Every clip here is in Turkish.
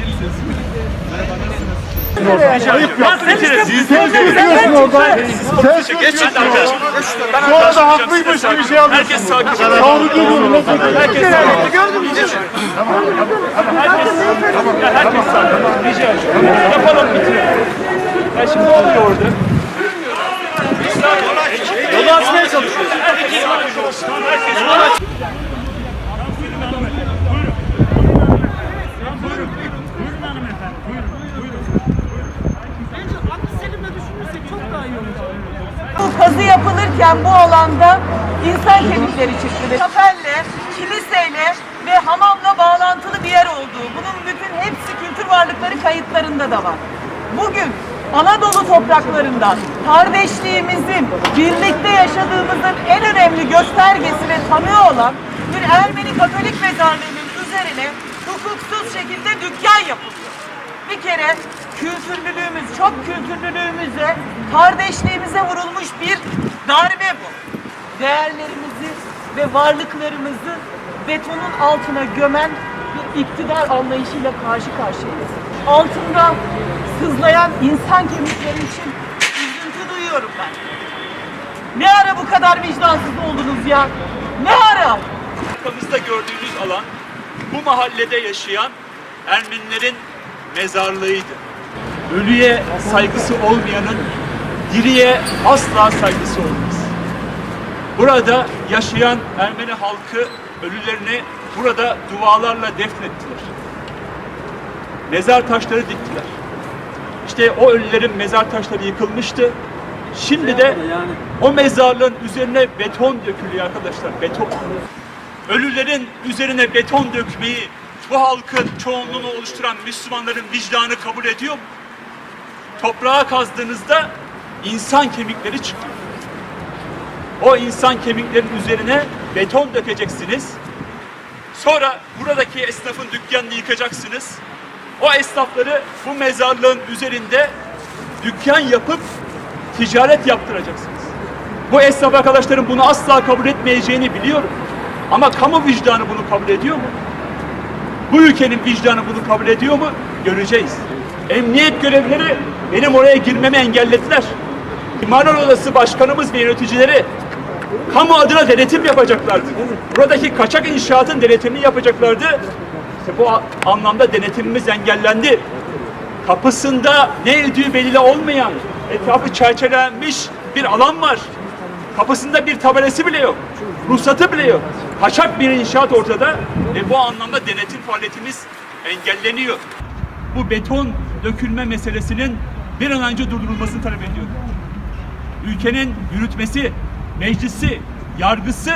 misiniz? Merhaba, nasılsınız? Ses yapıyorsun orada. Ses Geçin arkadaşım. Sonra da haklıymış gibi şey yapıyorsun. Herkes sakin. Ediyorum. Nasıl? Herkes sakin. Gördün mü? Herkes, ya herkes sakin. Rica ediyorum. Yapalım bitirelim. Ya şimdi ne oluyor orada? Yolu açmaya çalışıyoruz. Herkes sakin olsun. Herkes Bu kazı yapılırken bu alanda insan kemikleri çıktı. Kafelle, kiliseyle ve hamamla bağlantılı bir yer olduğu. Bunun bütün hepsi kültür varlıkları kayıtlarında da var. Bugün Anadolu topraklarından kardeşliğimizin, birlikte yaşadığımızın en önemli göstergesi ve tanığı olan bir Ermeni Katolik mezarlığının üzerine hukuksuz şekilde dükkan yapılıyor. Bir kere kültürlülüğümüz, çok kültürlülüğümüze, kardeşliğimize vurulmuş bir darbe bu. Değerlerimizi ve varlıklarımızı betonun altına gömen bir iktidar anlayışıyla karşı karşıyayız. Altında sızlayan insan kemikleri için üzüntü duyuyorum ben. Ne ara bu kadar vicdansız oldunuz ya? Ne ara? Arkamızda gördüğünüz alan bu mahallede yaşayan Ermenilerin mezarlığıydı. Ölüye saygısı olmayanın diriye asla saygısı olmaz. Burada yaşayan Ermeni halkı ölülerini burada dualarla defnettiler. Mezar taşları diktiler. İşte o ölülerin mezar taşları yıkılmıştı. Şimdi de o mezarlığın üzerine beton dökülüyor arkadaşlar. Beton. Ölülerin üzerine beton dökmeyi bu halkın çoğunluğunu oluşturan Müslümanların vicdanı kabul ediyor mu? Toprağa kazdığınızda insan kemikleri çıkıyor. O insan kemiklerin üzerine beton dökeceksiniz. Sonra buradaki esnafın dükkanını yıkacaksınız. O esnafları bu mezarlığın üzerinde dükkan yapıp ticaret yaptıracaksınız. Bu esnaf arkadaşlarım bunu asla kabul etmeyeceğini biliyorum. Ama kamu vicdanı bunu kabul ediyor mu? Bu ülkenin vicdanı bunu kabul ediyor mu? Göreceğiz. Emniyet görevlileri benim oraya girmemi engellediler. İmanar Odası başkanımız ve yöneticileri kamu adına denetim yapacaklardı. Buradaki kaçak inşaatın denetimini yapacaklardı. İşte bu anlamda denetimimiz engellendi. Kapısında ne ödüğü belli olmayan, etrafı çerçevelenmiş bir alan var. Kapısında bir tabelası bile yok. Ruhsatı bile yok. Kaçak bir inşaat ortada ve bu anlamda denetim faaliyetimiz engelleniyor. Bu beton dökülme meselesinin bir an önce durdurulmasını talep ediyorum. Ülkenin yürütmesi, meclisi, yargısı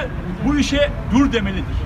bu işe dur demelidir.